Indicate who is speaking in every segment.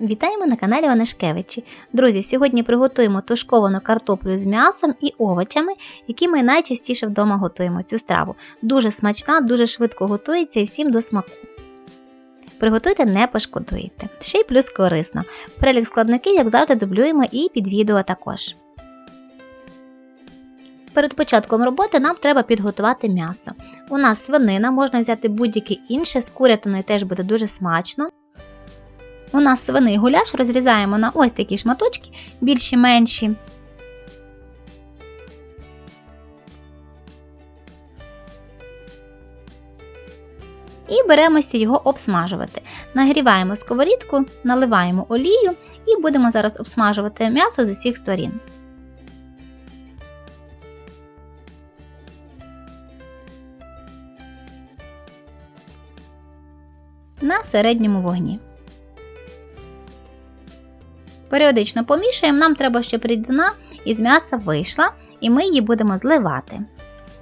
Speaker 1: Вітаємо на каналі Онешкевичі. Друзі, сьогодні приготуємо тушковану картоплю з м'ясом і овочами, які ми найчастіше вдома готуємо цю страву. Дуже смачна, дуже швидко готується і всім до смаку. Приготуйте, не пошкодуєте. Ще й плюс корисно. Перелік складників, як завжди, дублюємо і під відео також. Перед початком роботи нам треба підготувати м'ясо. У нас свинина, можна взяти будь-яке інше, з курятиною теж буде дуже смачно. У нас свиний гуляш розрізаємо на ось такі шматочки, більші менші. І беремося його обсмажувати. Нагріваємо сковорідку, наливаємо олію і будемо зараз обсмажувати м'ясо з усіх сторін. На середньому вогні. Періодично помішуємо, нам треба, щоб рідина із м'яса вийшла, і ми її будемо зливати.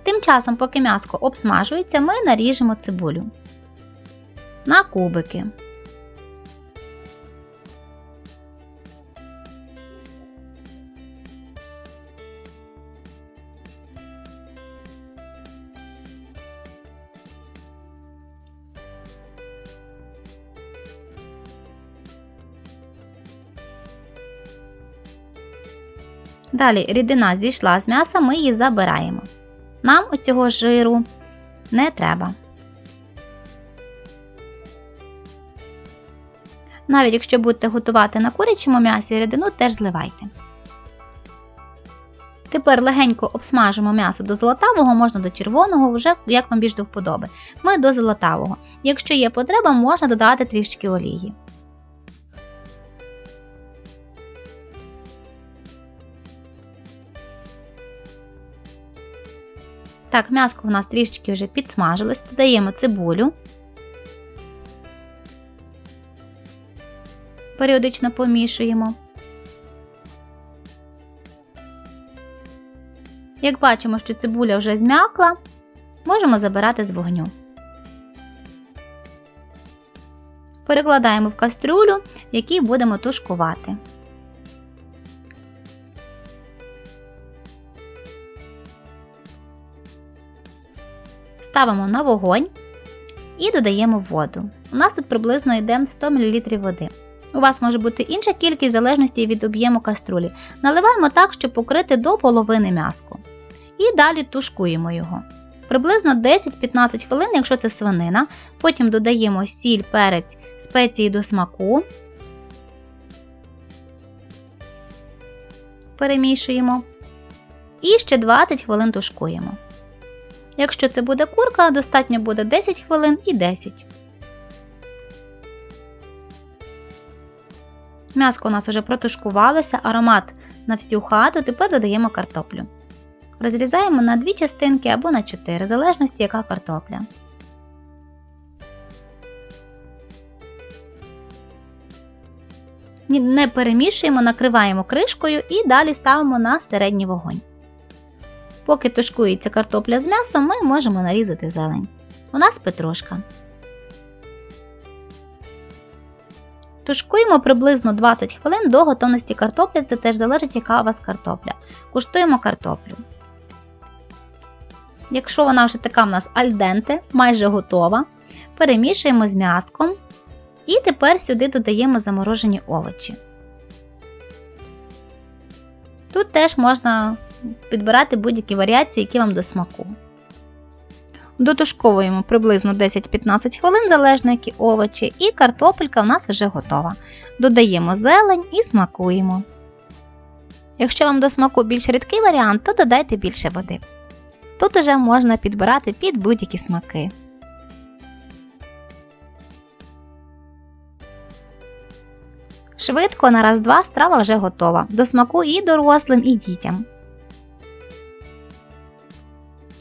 Speaker 1: Тим часом, поки м'яско обсмажується, ми наріжемо цибулю на кубики. Далі рідина зійшла з м'яса, ми її забираємо. Нам оцього жиру не треба. Навіть якщо будете готувати на курячому м'ясі, рідину теж зливайте. Тепер легенько обсмажимо м'ясо до золотавого, можна до червоного, вже як вам більш до вподоби. Ми до золотавого. Якщо є потреба, можна додати трішки олії. Так, м'яско у нас трішечки вже підсмажилось, додаємо цибулю. Періодично помішуємо. Як бачимо, що цибуля вже зм'якла, можемо забирати з вогню. Перекладаємо в кастрюлю, в якій будемо тушкувати. Ставимо на вогонь і додаємо воду. У нас тут приблизно йде 100 мл води. У вас може бути інша кількість в залежності від об'єму каструлі. Наливаємо так, щоб покрити до половини м'яску. І далі тушкуємо його. Приблизно 10-15 хвилин, якщо це свинина. Потім додаємо сіль, перець, спеції до смаку. Перемішуємо. І ще 20 хвилин тушкуємо. Якщо це буде курка, достатньо буде 10 хвилин і 10. М'яско у нас вже протушкувалося, аромат на всю хату, тепер додаємо картоплю. Розрізаємо на дві частинки або на 4, в залежності, яка картопля. Не перемішуємо, накриваємо кришкою і далі ставимо на середній вогонь. Поки тушкується картопля з м'ясом, ми можемо нарізати зелень. У нас петрушка. Тушкуємо приблизно 20 хвилин до готовності картоплі, це теж залежить, яка у вас картопля. Куштуємо картоплю. Якщо вона вже така в нас альденте, майже готова, перемішуємо з м'яском. І тепер сюди додаємо заморожені овочі. Тут теж можна підбирати будь-які варіації, які вам до смаку. Дотушковуємо приблизно 10-15 хвилин, залежно які овочі, і картопелька в нас вже готова. Додаємо зелень і смакуємо. Якщо вам до смаку більш рідкий варіант, то додайте більше води. Тут уже можна підбирати під будь-які смаки. Швидко на раз-два страва вже готова. До смаку і дорослим, і дітям.